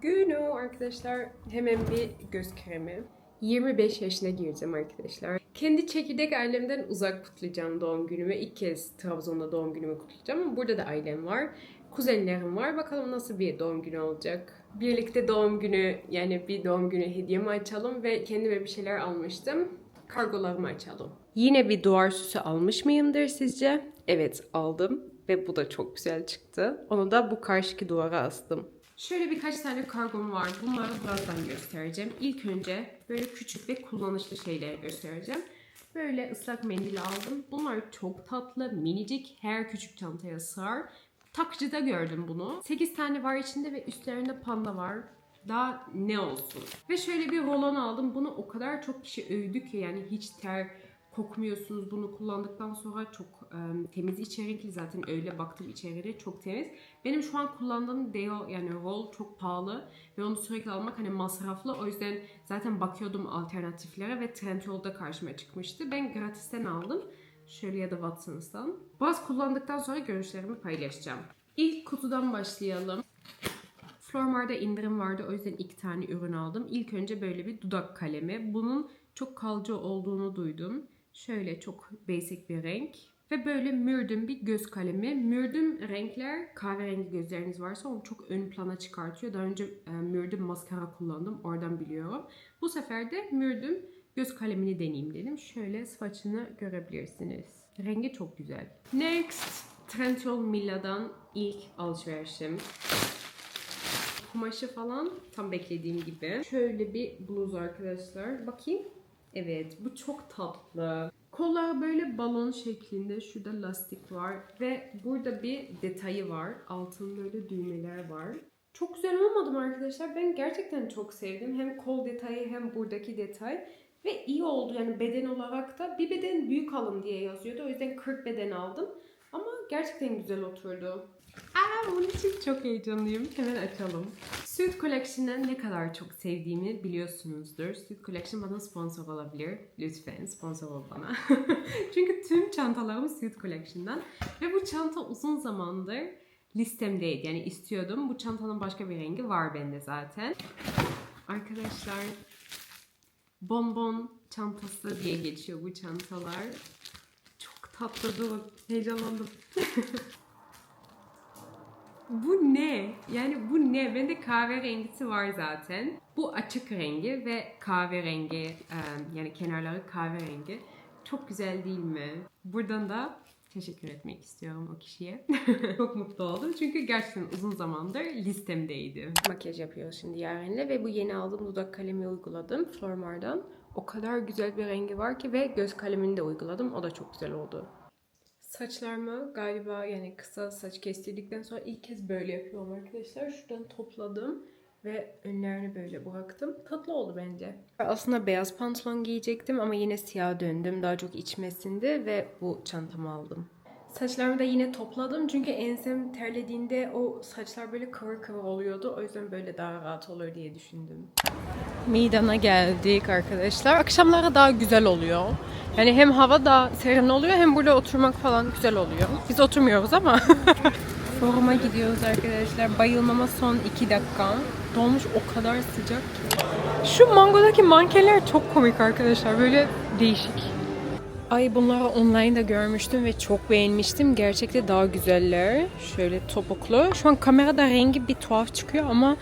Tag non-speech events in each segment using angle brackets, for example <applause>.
günü arkadaşlar. Hemen bir göz kremi. 25 yaşına gireceğim arkadaşlar. Kendi çekirdek ailemden uzak kutlayacağım doğum günümü. İlk kez Trabzon'da doğum günümü kutlayacağım ama burada da ailem var. Kuzenlerim var. Bakalım nasıl bir doğum günü olacak. Birlikte doğum günü yani bir doğum günü hediyemi açalım ve kendime bir şeyler almıştım. Kargolarımı açalım. Yine bir duvar süsü almış mıyımdır sizce? Evet aldım ve bu da çok güzel çıktı. Onu da bu karşıki duvara astım. Şöyle birkaç tane kargom var. Bunları birazdan göstereceğim. İlk önce böyle küçük ve kullanışlı şeyleri göstereceğim. Böyle ıslak mendil aldım. Bunlar çok tatlı, minicik. Her küçük çantaya sığar. Takıcıda gördüm bunu. 8 tane var içinde ve üstlerinde panda var. Daha ne olsun. Ve şöyle bir rolon aldım. Bunu o kadar çok kişi övdü ki yani hiç ter kokmuyorsunuz. Bunu kullandıktan sonra çok e, temiz içerikli zaten öyle baktım içeriği çok temiz. Benim şu an kullandığım deo yani roll çok pahalı ve onu sürekli almak hani masraflı. O yüzden zaten bakıyordum alternatiflere ve Trendyol'da karşıma çıkmıştı. Ben gratisten aldım. Şöyle ya da Watsons'tan. Biraz kullandıktan sonra görüşlerimi paylaşacağım. İlk kutudan başlayalım. Flormar'da indirim vardı o yüzden iki tane ürün aldım. İlk önce böyle bir dudak kalemi. Bunun çok kalıcı olduğunu duydum. Şöyle çok basic bir renk. Ve böyle mürdüm bir göz kalemi. Mürdüm renkler kahverengi gözleriniz varsa onu çok ön plana çıkartıyor. Daha önce e, mürdüm maskara kullandım. Oradan biliyorum. Bu sefer de mürdüm göz kalemini deneyeyim dedim. Şöyle swatch'ını görebilirsiniz. Rengi çok güzel. Next. Trendyol Milla'dan ilk alışverişim. Kumaşı falan tam beklediğim gibi. Şöyle bir bluz arkadaşlar. Bakayım. Evet bu çok tatlı. Kollar böyle balon şeklinde. Şurada lastik var. Ve burada bir detayı var. Altın böyle düğmeler var. Çok güzel olmadı mı arkadaşlar? Ben gerçekten çok sevdim. Hem kol detayı hem buradaki detay. Ve iyi oldu yani beden olarak da. Bir beden büyük alın diye yazıyordu. O yüzden 40 beden aldım. Ama gerçekten güzel oturdu. Aa, onun için çok heyecanlıyım. Hemen açalım. Suit Collection'ı ne kadar çok sevdiğimi biliyorsunuzdur. Suit Collection bana sponsor olabilir. Lütfen sponsor ol bana. <laughs> Çünkü tüm çantalarım Suit Collection'dan. Ve bu çanta uzun zamandır listemdeydi. Yani istiyordum. Bu çantanın başka bir rengi var bende zaten. Arkadaşlar bonbon çantası diye geçiyor bu çantalar. Çok tatlı dur. Heyecanlandım. <laughs> Bu ne? Yani bu ne? Bende kahverengisi var zaten. Bu açık rengi ve kahverengi yani kenarları kahverengi. Çok güzel değil mi? Buradan da teşekkür etmek istiyorum o kişiye. <laughs> Çok mutlu oldum çünkü gerçekten uzun zamandır listemdeydi. Makyaj yapıyoruz şimdi Yaren'le ve bu yeni aldığım dudak kalemi uyguladım Flormar'dan. O kadar güzel bir rengi var ki ve göz kalemini de uyguladım. O da çok güzel oldu. Saçlarımı galiba yani kısa saç kestirdikten sonra ilk kez böyle yapıyorum arkadaşlar. Şuradan topladım ve önlerini böyle bıraktım. Tatlı oldu bence. Aslında beyaz pantolon giyecektim ama yine siyah döndüm. Daha çok içmesinde ve bu çantamı aldım. Saçlarımı da yine topladım çünkü ensem terlediğinde o saçlar böyle kıvır kıvır oluyordu. O yüzden böyle daha rahat olur diye düşündüm. Midana geldik arkadaşlar. Akşamları daha güzel oluyor. Yani hem hava daha serin oluyor hem burada oturmak falan güzel oluyor. Biz oturmuyoruz ama. <laughs> Foruma gidiyoruz arkadaşlar. Bayılmama son 2 dakika. Dolmuş o kadar sıcak ki. Şu mangodaki mankeler çok komik arkadaşlar. Böyle değişik. Ay bunları online'da görmüştüm ve çok beğenmiştim. Gerçekte daha güzeller. Şöyle topuklu. Şu an kamerada rengi bir tuhaf çıkıyor ama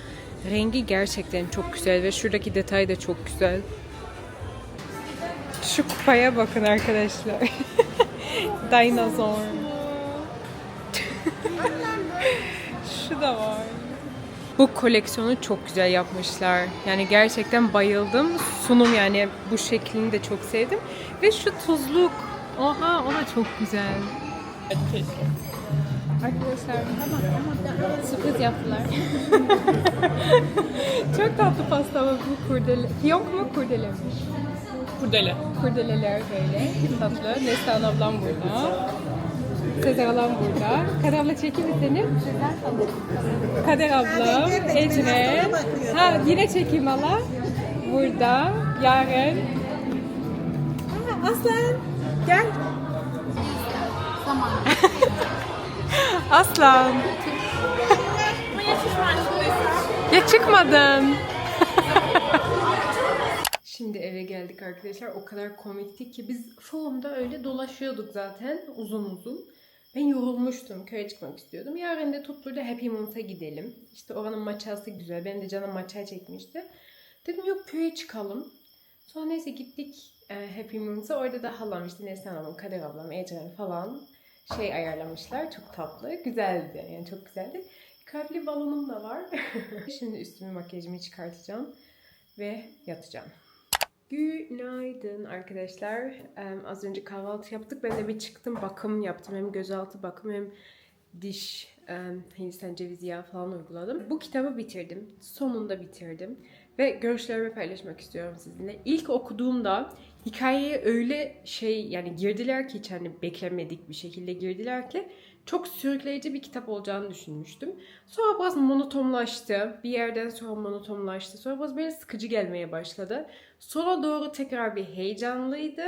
rengi gerçekten çok güzel ve şuradaki detay da çok güzel. Şu kupaya bakın arkadaşlar. <laughs> Dinozor. <laughs> Şu da var. Bu koleksiyonu çok güzel yapmışlar. Yani gerçekten bayıldım. Sunum yani bu şeklini de çok sevdim. Ve şu tuzluk. Oha o da çok güzel. Arkadaşlar sürpriz yaptılar. <laughs> çok tatlı pasta ama bu kurdele. Fiyonk mu kurdele mi? Kurdele. Kurdeleler böyle. Tatlı. Neslihan ablam burada. Sezer ablam burada. Kader abla mi seni? Kader ablam, Ecre. Ha yine çekeyim hala. Burada. Yaren. Ha, Aslan. Gel. <laughs> Aslan. Ya çıkmadın. <laughs> Şimdi eve geldik arkadaşlar. O kadar komikti ki biz forumda öyle dolaşıyorduk zaten uzun uzun. Ben yorulmuştum. Köye çıkmak istiyordum. Yarın da tutturdu Happy Moon's'a gidelim. İşte oranın maçası güzel. Benim de canım maça çekmişti. Dedim yok köye çıkalım. Sonra neyse gittik e, Happy Moon's'a. Orada da halam işte Neslihan ablam, Kader ablam, Ecren falan şey ayarlamışlar. Çok tatlı. Güzeldi. Yani çok güzeldi. Kalpli balonum da var. <laughs> Şimdi üstümü makyajımı çıkartacağım ve yatacağım. Günaydın arkadaşlar. Em, az önce kahvaltı yaptık. Ben de bir çıktım bakım yaptım. Hem gözaltı bakım hem diş em, Hindistan cevizi yağı falan uyguladım. Bu kitabı bitirdim. Sonunda bitirdim. Ve görüşlerimi paylaşmak istiyorum sizinle. İlk okuduğumda hikayeye öyle şey yani girdiler ki hiç hani beklemedik bir şekilde girdiler ki çok sürükleyici bir kitap olacağını düşünmüştüm. Sonra biraz monotonlaştı. Bir yerden sonra monotonlaştı. Sonra biraz böyle sıkıcı gelmeye başladı. Sona doğru tekrar bir heyecanlıydı.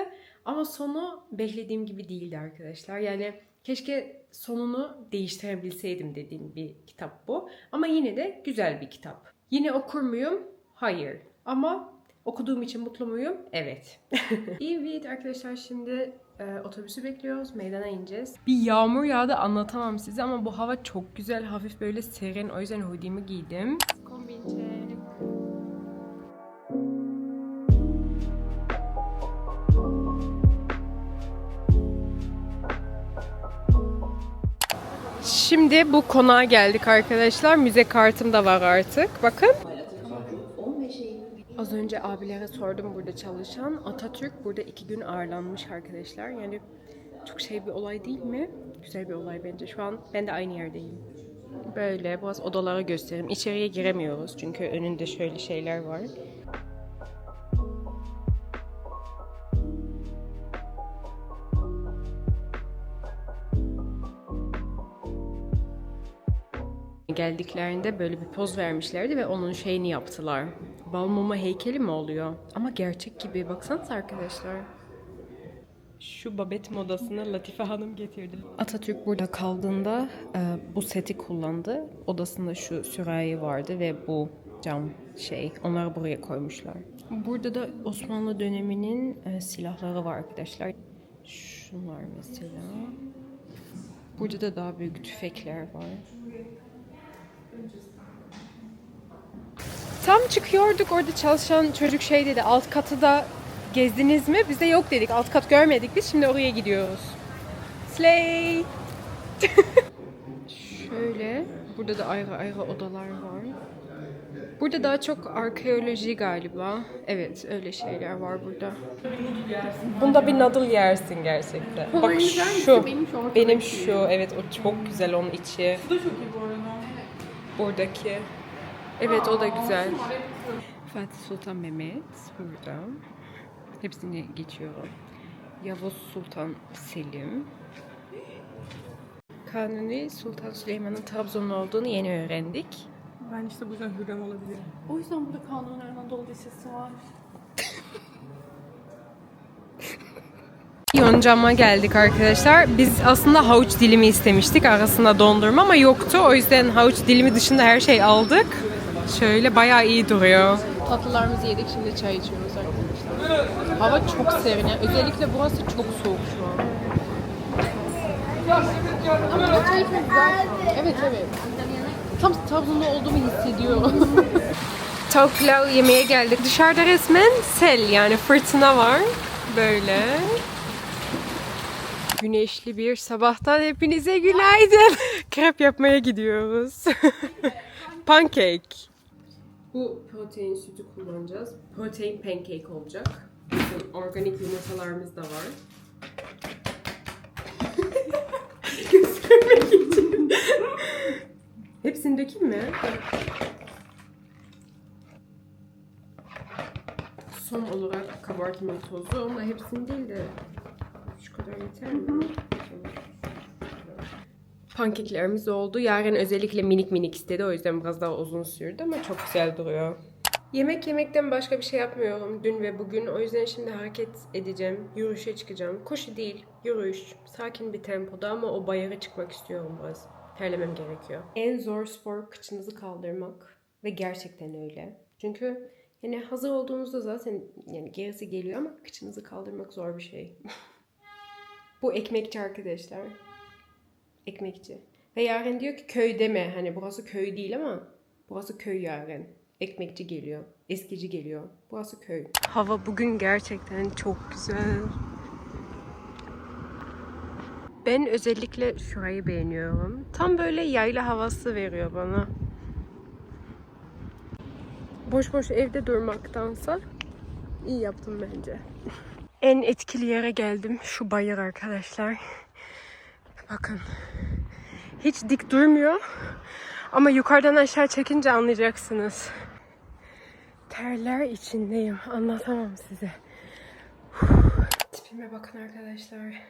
Ama sonu beklediğim gibi değildi arkadaşlar. Yani keşke sonunu değiştirebilseydim dediğim bir kitap bu. Ama yine de güzel bir kitap. Yine okur muyum? Hayır. Ama okuduğum için mutlu muyum? Evet. <laughs> evet arkadaşlar şimdi e, otobüsü bekliyoruz. Meydana ineceğiz. Bir yağmur yağdı anlatamam size ama bu hava çok güzel. Hafif böyle serin. O yüzden hoodie'mi giydim. Kombin check. Şimdi bu konağa geldik arkadaşlar. Müze kartım da var artık. Bakın. Az önce abilere sordum burada çalışan. Atatürk burada iki gün ağırlanmış arkadaşlar. Yani çok şey bir olay değil mi? Güzel bir olay bence. Şu an ben de aynı yerdeyim. Böyle biraz odaları göstereyim. İçeriye giremiyoruz çünkü önünde şöyle şeyler var. Geldiklerinde böyle bir poz vermişlerdi ve onun şeyini yaptılar. Balmuma heykeli mi oluyor? Ama gerçek gibi. Baksanıza arkadaşlar. Şu babet modasını Latife Hanım getirdi. Atatürk burada kaldığında e, bu seti kullandı. Odasında şu sürahi vardı ve bu cam şey. Onları buraya koymuşlar. Burada da Osmanlı döneminin e, silahları var arkadaşlar. Şunlar mesela. Burada da daha büyük tüfekler var. Tam çıkıyorduk orada çalışan çocuk şey dedi alt katı da gezdiniz mi? Biz de yok dedik alt kat görmedik biz şimdi oraya gidiyoruz. Slay! <laughs> Şöyle burada da ayrı ayrı odalar var. Burada daha çok arkeoloji galiba. Evet öyle şeyler var burada. Bunda bir noodle yersin gerçekten. Bak şu. Benim şu ortadaki. Benim şu. Evet o çok güzel onun içi. Bu da çok iyi bu arada. Buradaki. Evet o da güzel. Fatih Sultan Mehmet burada. Hepsini geçiyorum. Yavuz Sultan Selim. Kanuni Sultan Süleyman'ın Trabzonlu olduğunu yeni öğrendik. Ben işte bu yüzden Hürrem olabilirim. O yüzden burada Kanuni Anadolu Lisesi var. Yoncam'a geldik arkadaşlar. Biz aslında havuç dilimi istemiştik. Arasında dondurma ama yoktu. O yüzden havuç dilimi dışında her şey aldık. Şöyle bayağı iyi duruyor. Tatlılarımızı yedik. Şimdi çay içiyoruz arkadaşlar. Hava çok serin. Yani özellikle burası çok soğuk şu an. Ama güzel. Evet evet. Tam Trabzon'da olduğumu hissediyorum. <laughs> Tavuk pilav yemeye geldik. Dışarıda resmen sel yani fırtına var. Böyle. Güneşli bir sabahtan hepinize günaydın. <laughs> Krep yapmaya gidiyoruz. <laughs> Pancake. Bu protein sütü kullanacağız. Protein pancake olacak. Bizim organik yumurtalarımız da var. <laughs> Göstermek için. Hepsini dökeyim mi? Son olarak kabartma tozu ama hepsini değil de şu kadar yeter mi? Pankeklerimiz oldu. Yarın özellikle minik minik istedi. O yüzden biraz daha uzun sürdü ama çok güzel duruyor. Yemek yemekten başka bir şey yapmıyorum dün ve bugün. O yüzden şimdi hareket edeceğim. Yürüyüşe çıkacağım. Koşu değil, yürüyüş. Sakin bir tempoda ama o bayıra çıkmak istiyorum biraz. Terlemem gerekiyor. En zor spor kıçınızı kaldırmak. Ve gerçekten öyle. Çünkü yani hazır olduğunuzda zaten yani gerisi geliyor ama kıçınızı kaldırmak zor bir şey. <laughs> Bu ekmekçi arkadaşlar. Ekmekçi. Ve Yaren diyor ki köy deme. Hani burası köy değil ama burası köy Yaren. Ekmekçi geliyor. Eskici geliyor. Burası köy. Hava bugün gerçekten çok güzel. Ben özellikle şurayı beğeniyorum. Tam böyle yayla havası veriyor bana. Boş boş evde durmaktansa iyi yaptım bence. <laughs> En etkili yere geldim. Şu bayır arkadaşlar. Bakın. Hiç dik durmuyor. Ama yukarıdan aşağı çekince anlayacaksınız. Terler içindeyim. Anlatamam size. Tipime bakın arkadaşlar.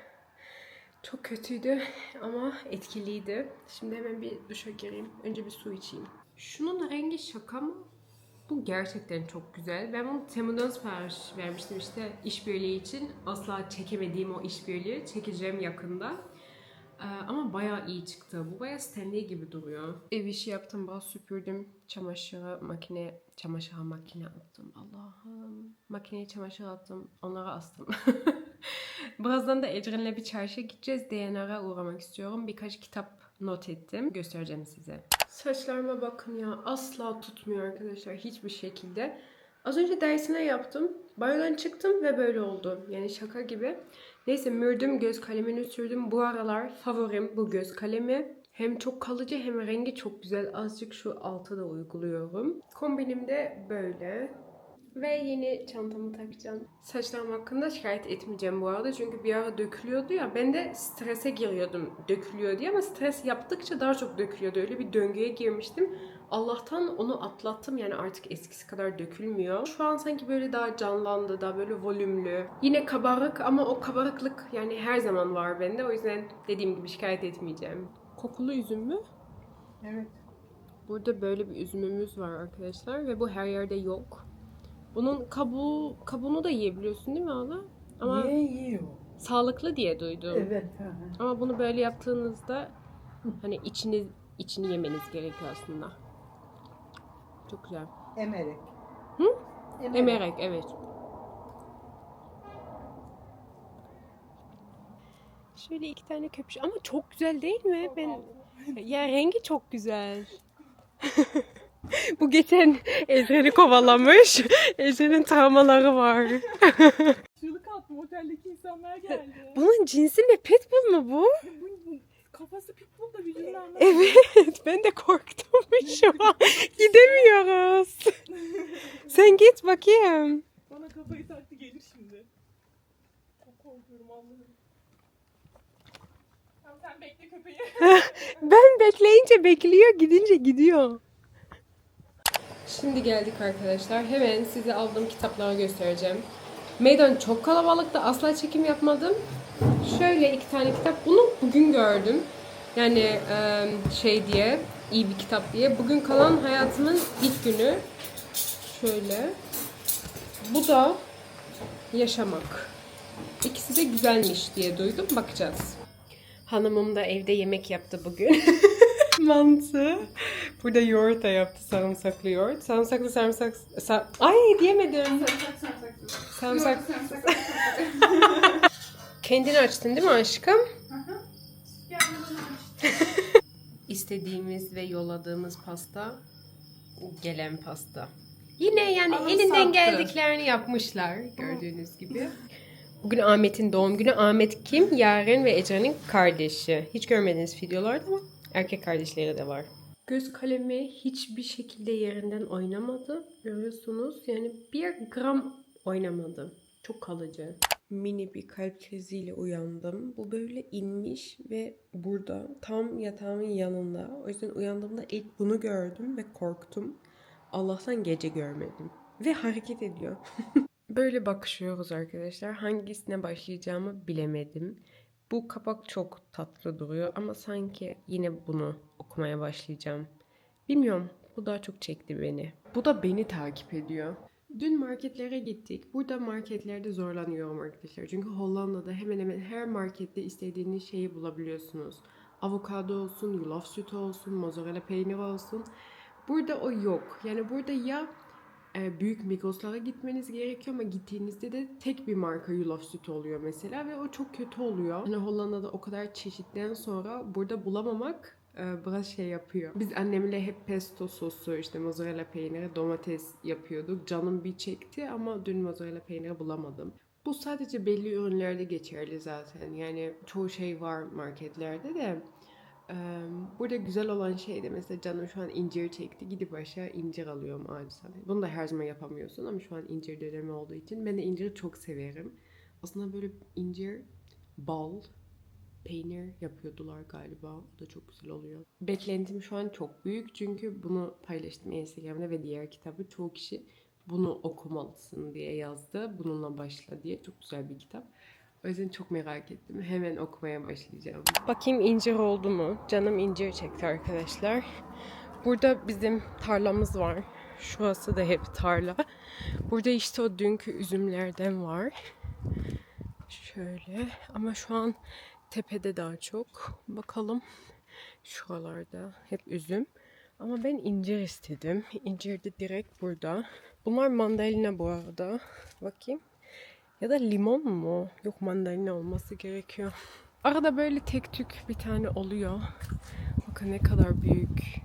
Çok kötüydü ama etkiliydi. Şimdi hemen bir duşa gireyim. Önce bir su içeyim. Şunun rengi şaka mı? Bu gerçekten çok güzel. Ben bunu Temu'dan sipariş vermiştim işte işbirliği için. Asla çekemediğim o işbirliği çekeceğim yakında. Ee, ama bayağı iyi çıktı. Bu bayağı Stanley gibi duruyor. Ev işi yaptım, bal süpürdüm. Çamaşırı makine, çamaşır makine attım. Allah'ım. Makineye çamaşır attım. Onlara astım. <laughs> Birazdan da Ecrin'le bir çarşıya gideceğiz. DNR'a uğramak istiyorum. Birkaç kitap not ettim. Göstereceğim size. Saçlarıma bakın ya. Asla tutmuyor arkadaşlar. Hiçbir şekilde. Az önce dersine yaptım. Banyodan çıktım ve böyle oldu. Yani şaka gibi. Neyse mürdüm göz kalemini sürdüm. Bu aralar favorim bu göz kalemi. Hem çok kalıcı hem rengi çok güzel. Azıcık şu alta da uyguluyorum. Kombinim de böyle. Ve yeni çantamı takacağım. Saçlarım hakkında şikayet etmeyeceğim bu arada. Çünkü bir ara dökülüyordu ya. Ben de strese giriyordum dökülüyor diye. Ama stres yaptıkça daha çok dökülüyordu. Öyle bir döngüye girmiştim. Allah'tan onu atlattım. Yani artık eskisi kadar dökülmüyor. Şu an sanki böyle daha canlandı. Daha böyle volümlü. Yine kabarık ama o kabarıklık yani her zaman var bende. O yüzden dediğim gibi şikayet etmeyeceğim. Kokulu üzüm mü? Evet. Burada böyle bir üzümümüz var arkadaşlar ve bu her yerde yok. Bunun kabuğu, kabuğunu da yiyebiliyorsun değil mi hala? Ama Ye yiyor. sağlıklı diye duydum. Evet. Ama bunu böyle yaptığınızda hani içini içini yemeniz gerekiyor aslında. Çok güzel. Emerek. Hı? Emerek evet. Şöyle iki tane köpüş ama çok güzel değil mi? Ben <laughs> ya rengi çok güzel. <laughs> Bu geçen Ezre'ni kovalamış. <laughs> Ezre'nin travmaları var. Çığlık attım oteldeki insanlar geldi. Bunun cinsi ne? Pitbull mu bu? Bu, bu kafası pitbull da vücudundan Evet. Ben de korktum şu an. Gidemiyoruz. Sen git bakayım. Bana kafayı taktı gelir şimdi. Çok korkuyorum Allah'ım. Tamam sen bekle köpeği. <laughs> Ben bekleyince bekliyor, gidince gidiyor. Şimdi geldik arkadaşlar. Hemen size aldığım kitapları göstereceğim. Meydan çok kalabalıktı. Asla çekim yapmadım. Şöyle iki tane kitap. Bunu bugün gördüm. Yani şey diye, iyi bir kitap diye. Bugün kalan hayatımın ilk günü. Şöyle. Bu da Yaşamak. İkisi de güzelmiş diye duydum. Bakacağız. Hanımım da evde yemek yaptı bugün. <laughs> Mantı. Burada yoğurt da yaptı. Sarımsaklı yoğurt. Sarımsaklı sarımsak... Sa Ay diyemedim. Sarımsak. Kendini açtın değil mi aşkım? <laughs> İstediğimiz ve yolladığımız pasta gelen pasta. Yine yani Alım elinden sattı. geldiklerini yapmışlar gördüğünüz gibi. Bugün Ahmet'in doğum günü. Ahmet kim? Yaren ve Ece'nin kardeşi. Hiç görmediğiniz videolarda ama erkek kardeşleri de var. Göz kalemi hiçbir şekilde yerinden oynamadı. Görüyorsunuz. Yani bir gram oynamadı. Çok kalıcı. Mini bir kalp kriziyle uyandım. Bu böyle inmiş ve burada tam yatağımın yanında. O yüzden uyandığımda ilk bunu gördüm ve korktum. Allah'tan gece görmedim. Ve hareket ediyor. <laughs> Böyle bakışıyoruz arkadaşlar. Hangisine başlayacağımı bilemedim. Bu kapak çok tatlı duruyor ama sanki yine bunu okumaya başlayacağım. Bilmiyorum. Bu daha çok çekti beni. Bu da beni takip ediyor. Dün marketlere gittik. Burada marketlerde zorlanıyorum arkadaşlar. Çünkü Hollanda'da hemen hemen her markette istediğiniz şeyi bulabiliyorsunuz. Avokado olsun, yulaf sütü olsun, mozzarella peyniri olsun. Burada o yok. Yani burada ya büyük Migros'lara gitmeniz gerekiyor ama gittiğinizde de tek bir marka yulaf sütü oluyor mesela ve o çok kötü oluyor. Hani Hollanda'da o kadar çeşitten sonra burada bulamamak e, biraz şey yapıyor. Biz annemle hep pesto sosu, işte mozzarella peyniri, domates yapıyorduk. Canım bir çekti ama dün mozzarella peyniri bulamadım. Bu sadece belli ürünlerde geçerli zaten. Yani çoğu şey var marketlerde de. Burada güzel olan şey de mesela canım şu an incir çekti. Gidip aşağı incir alıyorum ağaçtan. Bunu da her zaman yapamıyorsun ama şu an incir dönemi olduğu için ben de inciri çok severim. Aslında böyle incir, bal, peynir yapıyordular galiba. O da çok güzel oluyor. Beklentim şu an çok büyük çünkü bunu paylaştım Instagram'da ve diğer kitabı çoğu kişi bunu okumalısın diye yazdı. Bununla başla diye. Çok güzel bir kitap. O yüzden çok merak ettim. Hemen okumaya başlayacağım. Bakayım incir oldu mu? Canım incir çekti arkadaşlar. Burada bizim tarlamız var. Şurası da hep tarla. Burada işte o dünkü üzümlerden var. Şöyle ama şu an tepede daha çok. Bakalım şuralarda hep üzüm. Ama ben incir istedim. İncir de direkt burada. Bunlar mandalina bu arada. Bakayım. Ya da limon mu? Yok mandalina olması gerekiyor. Arada böyle tek tük bir tane oluyor. Bakın ne kadar büyük.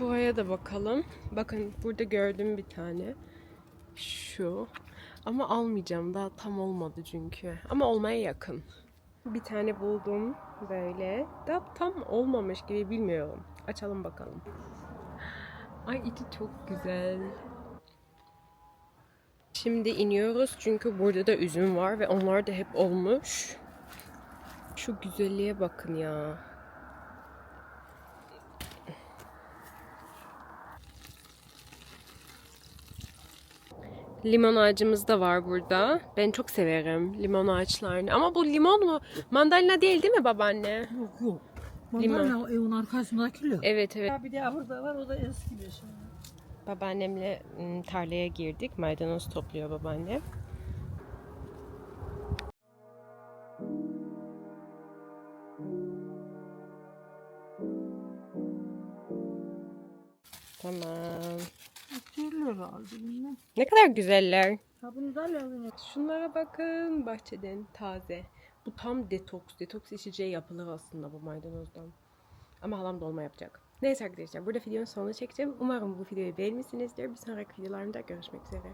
Buraya da bakalım. Bakın burada gördüm bir tane. Şu. Ama almayacağım. Daha tam olmadı çünkü. Ama olmaya yakın. Bir tane buldum böyle. Daha tam olmamış gibi bilmiyorum. Açalım bakalım. Ay içi çok güzel. Şimdi iniyoruz çünkü burada da üzüm var ve onlar da hep olmuş. Şu güzelliğe bakın ya. Limon ağacımız da var burada. Ben çok severim limon ağaçlarını. Ama bu limon mu? Mandalina değil değil mi babaanne? Yok yok. Limon. Mandalina evin arkasındaki. Evet evet. Ya bir de burada var o da eski bir şey. Babaannemle tarlaya girdik. Maydanoz topluyor babaannem. Tamam. Türlü herhalde bilmem. Ne kadar güzeller. Ha bunu da alalım. Şunlara bakın bahçeden taze. Bu tam detoks. Detoks içeceği yapılır aslında bu maydanozdan. Ama halam dolma yapacak. Neyse arkadaşlar burada videonun sonunu çekeceğim. Umarım bu videoyu beğenmişsinizdir. Bir sonraki videolarımda görüşmek üzere.